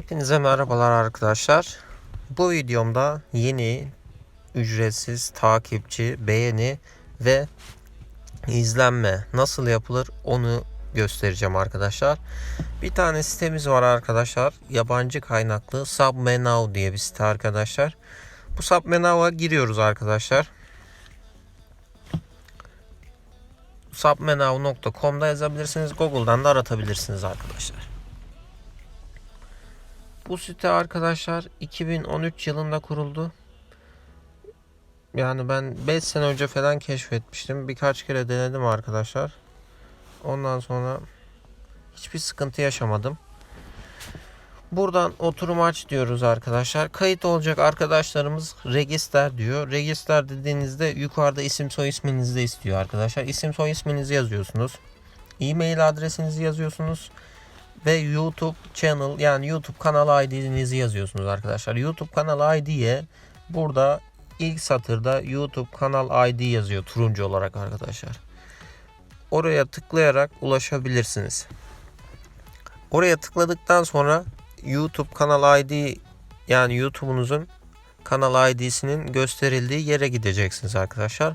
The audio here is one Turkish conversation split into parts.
Hepinize merhabalar arkadaşlar. Bu videomda yeni ücretsiz takipçi, beğeni ve izlenme nasıl yapılır onu göstereceğim arkadaşlar. Bir tane sitemiz var arkadaşlar. Yabancı kaynaklı Submenow diye bir site arkadaşlar. Bu Submenow'a giriyoruz arkadaşlar. submenow.com'da yazabilirsiniz. Google'dan da aratabilirsiniz arkadaşlar. Bu site arkadaşlar 2013 yılında kuruldu. Yani ben 5 sene önce falan keşfetmiştim. Birkaç kere denedim arkadaşlar. Ondan sonra hiçbir sıkıntı yaşamadım. Buradan oturum aç diyoruz arkadaşlar. Kayıt olacak arkadaşlarımız register diyor. Register dediğinizde yukarıda isim soy isminizi de istiyor arkadaşlar. İsim soy isminizi yazıyorsunuz. E-mail adresinizi yazıyorsunuz ve YouTube channel yani YouTube kanal ID'nizi yazıyorsunuz arkadaşlar. YouTube kanal ID'ye burada ilk satırda YouTube kanal ID yazıyor turuncu olarak arkadaşlar. Oraya tıklayarak ulaşabilirsiniz. Oraya tıkladıktan sonra YouTube kanal ID yani YouTube'unuzun kanal ID'sinin gösterildiği yere gideceksiniz arkadaşlar.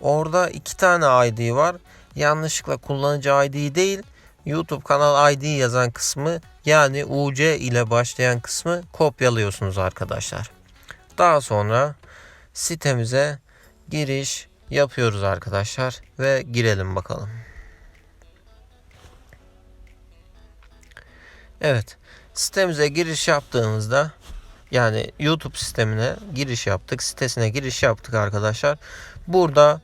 Orada iki tane ID var. Yanlışlıkla kullanıcı ID değil YouTube kanal ID yazan kısmı yani UC ile başlayan kısmı kopyalıyorsunuz arkadaşlar. Daha sonra sitemize giriş yapıyoruz arkadaşlar ve girelim bakalım. Evet sitemize giriş yaptığımızda yani YouTube sistemine giriş yaptık sitesine giriş yaptık arkadaşlar. Burada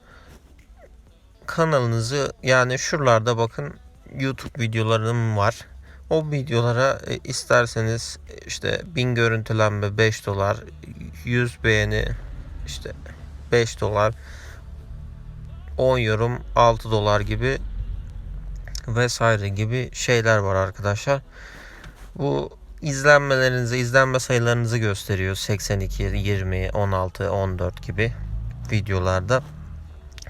kanalınızı yani şuralarda bakın YouTube videolarım var. O videolara e, isterseniz işte 1000 görüntülenme 5 dolar, 100 beğeni işte 5 dolar, 10 yorum 6 dolar gibi vesaire gibi şeyler var arkadaşlar. Bu izlenmelerinizi, izlenme sayılarınızı gösteriyor. 82, 20, 16, 14 gibi videolarda.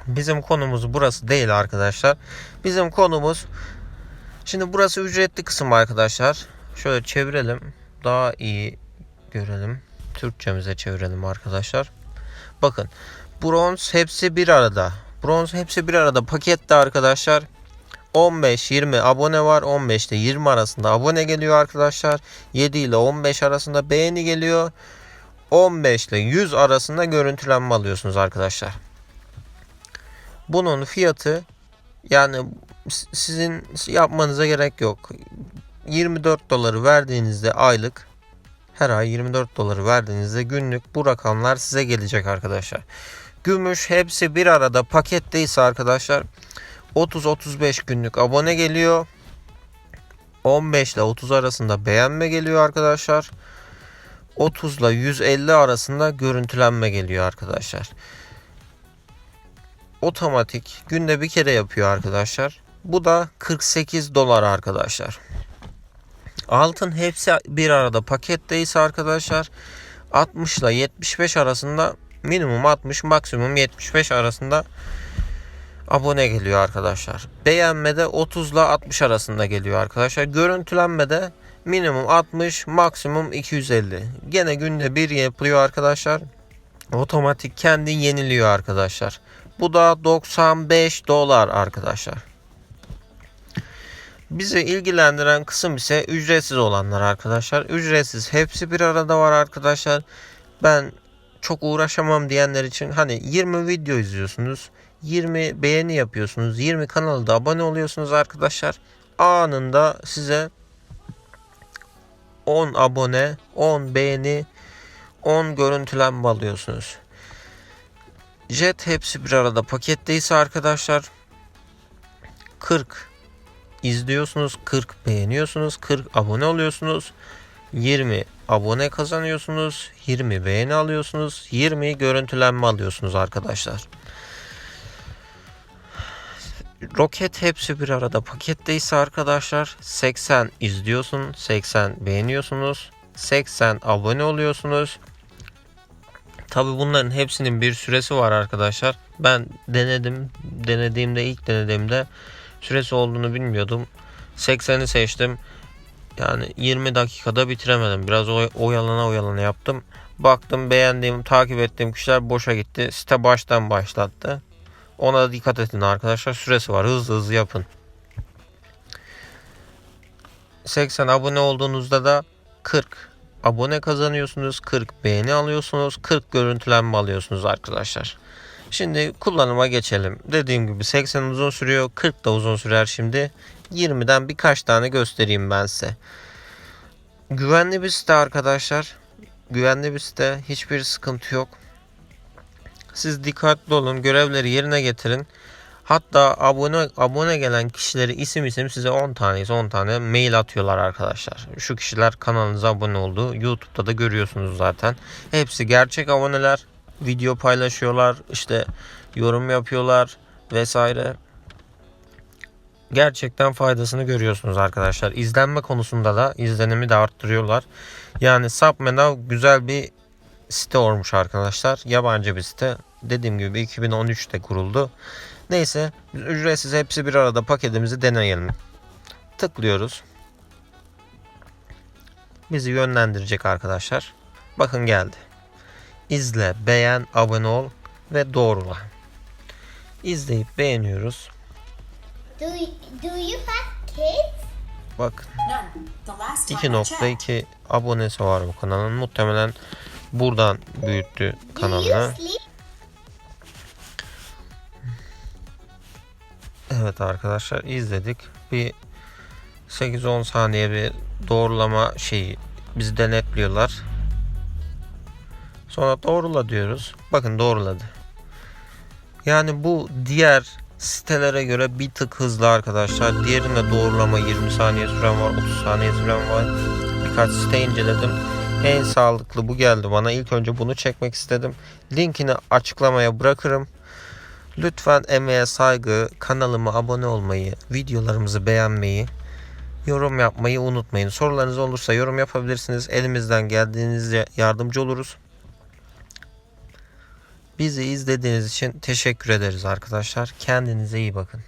Bizim konumuz burası değil arkadaşlar. Bizim konumuz şimdi burası ücretli kısım arkadaşlar. Şöyle çevirelim. Daha iyi görelim. Türkçemize çevirelim arkadaşlar. Bakın. Bronz hepsi bir arada. Bronz hepsi bir arada pakette arkadaşlar. 15-20 abone var. 15 ile 20 arasında abone geliyor arkadaşlar. 7 ile 15 arasında beğeni geliyor. 15 ile 100 arasında görüntülenme alıyorsunuz arkadaşlar. Bunun fiyatı yani sizin yapmanıza gerek yok. 24 doları verdiğinizde aylık her ay 24 doları verdiğinizde günlük bu rakamlar size gelecek arkadaşlar. Gümüş hepsi bir arada paketteyse arkadaşlar 30-35 günlük abone geliyor. 15 ile 30 arasında beğenme geliyor arkadaşlar. 30 ile 150 arasında görüntülenme geliyor arkadaşlar otomatik günde bir kere yapıyor arkadaşlar. Bu da 48 dolar arkadaşlar. Altın hepsi bir arada paketteyse arkadaşlar 60 ile 75 arasında minimum 60 maksimum 75 arasında abone geliyor arkadaşlar. Beğenmede 30 ile 60 arasında geliyor arkadaşlar. Görüntülenmede minimum 60 maksimum 250. Gene günde bir yapılıyor arkadaşlar. Otomatik kendi yeniliyor arkadaşlar. Bu da 95 dolar arkadaşlar. Bizi ilgilendiren kısım ise ücretsiz olanlar arkadaşlar. Ücretsiz hepsi bir arada var arkadaşlar. Ben çok uğraşamam diyenler için hani 20 video izliyorsunuz. 20 beğeni yapıyorsunuz. 20 kanalda abone oluyorsunuz arkadaşlar. Anında size 10 abone, 10 beğeni, 10 görüntülenme alıyorsunuz. Jet hepsi bir arada paketteyse arkadaşlar 40 izliyorsunuz, 40 beğeniyorsunuz, 40 abone oluyorsunuz. 20 abone kazanıyorsunuz, 20 beğeni alıyorsunuz, 20 görüntülenme alıyorsunuz arkadaşlar. Roket hepsi bir arada paketteyse arkadaşlar 80 izliyorsun, 80 beğeniyorsunuz, 80 abone oluyorsunuz, Tabi bunların hepsinin bir süresi var arkadaşlar. Ben denedim. Denediğimde ilk denediğimde süresi olduğunu bilmiyordum. 80'i seçtim. Yani 20 dakikada bitiremedim. Biraz oy- oyalana oyalana yaptım. Baktım beğendiğim, takip ettiğim kişiler boşa gitti. Site baştan başlattı. Ona da dikkat edin arkadaşlar. Süresi var. Hızlı hızlı yapın. 80 abone olduğunuzda da 40 abone kazanıyorsunuz. 40 beğeni alıyorsunuz. 40 görüntülenme alıyorsunuz arkadaşlar. Şimdi kullanıma geçelim. Dediğim gibi 80 uzun sürüyor. 40 da uzun sürer şimdi. 20'den birkaç tane göstereyim ben size. Güvenli bir site arkadaşlar. Güvenli bir site. Hiçbir sıkıntı yok. Siz dikkatli olun. Görevleri yerine getirin. Hatta abone abone gelen kişileri isim isim size 10 tane 10 tane mail atıyorlar arkadaşlar. Şu kişiler kanalınıza abone oldu. YouTube'da da görüyorsunuz zaten. Hepsi gerçek aboneler. Video paylaşıyorlar, işte yorum yapıyorlar vesaire. Gerçekten faydasını görüyorsunuz arkadaşlar. İzlenme konusunda da izlenimi de arttırıyorlar. Yani Submenav güzel bir site olmuş arkadaşlar. Yabancı bir site. Dediğim gibi 2013'te kuruldu. Neyse biz ücretsiz hepsi bir arada paketimizi deneyelim. Tıklıyoruz. Bizi yönlendirecek arkadaşlar. Bakın geldi. İzle, beğen, abone ol ve doğrula. İzleyip beğeniyoruz. Do you, do you have kids? Bak None. The last time I checked. 2.2 abonesi var bu kanalın. Muhtemelen buradan büyüttü Do you kanalını. Evet arkadaşlar izledik. Bir 8-10 saniye bir doğrulama şeyi bizi denetliyorlar. Sonra doğrula diyoruz. Bakın doğruladı. Yani bu diğer sitelere göre bir tık hızlı arkadaşlar. Diğerinde doğrulama 20 saniye süren var, 30 saniye süren var. Birkaç site inceledim. En sağlıklı bu geldi bana. İlk önce bunu çekmek istedim. Linkini açıklamaya bırakırım. Lütfen emeğe saygı, kanalıma abone olmayı, videolarımızı beğenmeyi, yorum yapmayı unutmayın. Sorularınız olursa yorum yapabilirsiniz. Elimizden geldiğinizce yardımcı oluruz. Bizi izlediğiniz için teşekkür ederiz arkadaşlar. Kendinize iyi bakın.